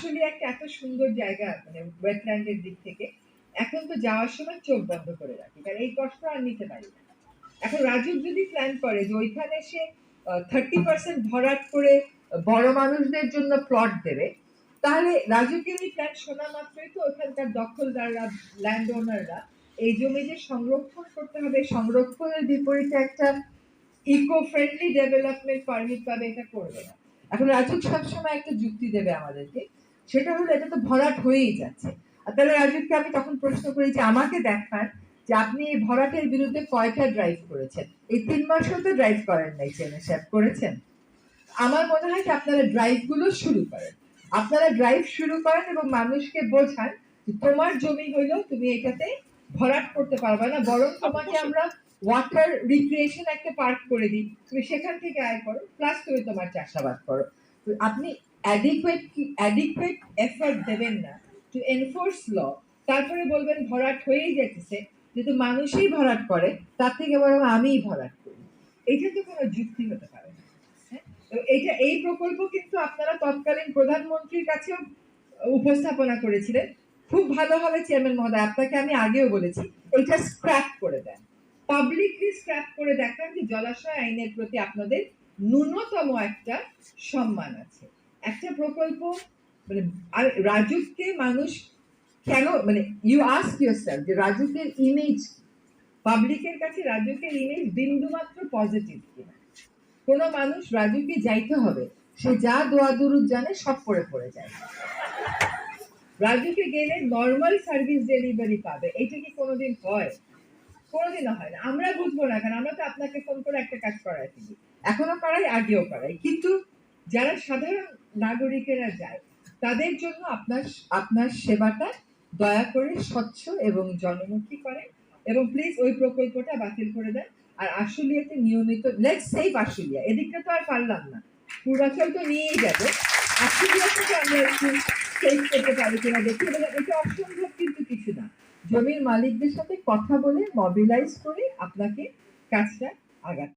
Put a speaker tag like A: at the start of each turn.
A: আসলে একটা এত সুন্দর জায়গা মানে ওয়েটল্যান্ডের দিক থেকে, এখন তো যাওয়ার সময় চোখ বন্ধ করে রাখি, কারণ এই কষ্ট আর নিতে পারি না। এখন রাজীব যদি প্ল্যান করে যে ওইখানে সে থার্টি পার্সেন্ট ভরাট করে বড় মানুষদের জন্য প্লট দেবে, তাহলে রাজুকের এই প্ল্যান শোনা মাত্রই তো ওখানকার দখলদাররা ল্যান্ড ওনাররা এই জমি যে সংরক্ষণ করতে হবে, সংরক্ষণের বিপরীতে একটা ইকো ফ্রেন্ডলি ডেভেলপমেন্ট পারমিট পাবে, এটা করবে না। এখন রাজু সবসময় একটা যুক্তি দেবে আমাদেরকে সেটা হলো এটা তো ভরাট হয়েই যাচ্ছে। আর তাহলে রাজুকে আমি তখন প্রশ্ন করি যে আমাকে দেখান যে আপনি এই ভরাটের বিরুদ্ধে কয়টা ড্রাইভ করেছেন? এই তিন মাসেও তো ড্রাইভ করেন নাই চেনে করেছেন। আমার মনে হয় যে আপনারা ড্রাইভগুলো শুরু করেন। আপনারা ড্রাইভ শুরু করেন এবং মানুষকে বোঝান তোমার জমি হইলেও তুমি এটাতে ভরাট করতে পারবে না বরং তোমাকে আমরা ওয়াটার রিক্রিয়েশন একটা পার্ক করে দিই। তুমি সেখান থেকে আয় করো প্লাস তুমি তোমার চাষাবাদ করো। আপনি অ্যাডিকুয়েট এফর্ট দেবেন না টু এনফোর্স ল তারপরে বলবেন ভরাট হয়েই যেতেছে যেহেতু মানুষই ভরাট করে, তার থেকে বরং আমিই ভরাট করি। এটা তো কোনো যুক্তি হতে পারে না। হ্যাঁ? তো এইটা এই প্রকল্প কিন্তু আপনারা তৎকালীন প্রধানমন্ত্রীর কাছেও উপস্থাপনা করেছিলেন। খুব ভালো হবে, চেয়ারম্যান মহোদয়, আপনাকে আমি আগেও বলেছি, এটা স্ক্র্যাপ করে দেন। পাবলিকলি স্ক্র্যাপ করে দেখান যে জলাশয় আইনের প্রতি আপনাদের ন্যূনতম একটা সম্মান আছে। একটা প্রকল্প মানে আর রাজুককে মানুষ কেন মানে ইউ আস্ক ইউরসেলফ যে রাজুকের ইমেজ পাবলিকের কাছে রাজুকের ইমেজ বিন্দুমাত্র পজিটিভ কিনা। কোনো মানুষ রাজুকে যাইতে হবে, সে যা দোয়া দুরুদ জানে সব করে পড়ে যায়। রাজুকে গেলে নর্মাল সার্ভিস ডেলিভারি পাবে, এটা কি কোনোদিন হয়? কোনোদিনও হয় না। আমরা বুঝব না কারণ আমরা তো আপনাকে ফোন করে একটা কাজ করাই এখনও করাই, আগেও করাই। কিন্তু যারা সাধারণ নাগরিকেরা যায়, তাদের জন্য আপনার আপনার সেবাটা দয়া করে স্বচ্ছ এবং জনমুখী করেন এবং প্লিজ ওই প্রকল্পটা বাতিল করে দেন। আর আশুলিয়াতে নিয়মিত লেটস সেভ আশুলিয়া। এদিকটা তো আর পারলাম না। পূর্বাচল তো নিয়েই যাবে। আশুলিয়া থেকে আমরা একটু সেভ করতে পারি কিনা দেখি, এবং এটা অসম্ভব কিন্তু কিছু না। জমির মালিকদের সাথে কথা বলে মবিলাইজ করে আপনাকে কাজটা আগাতে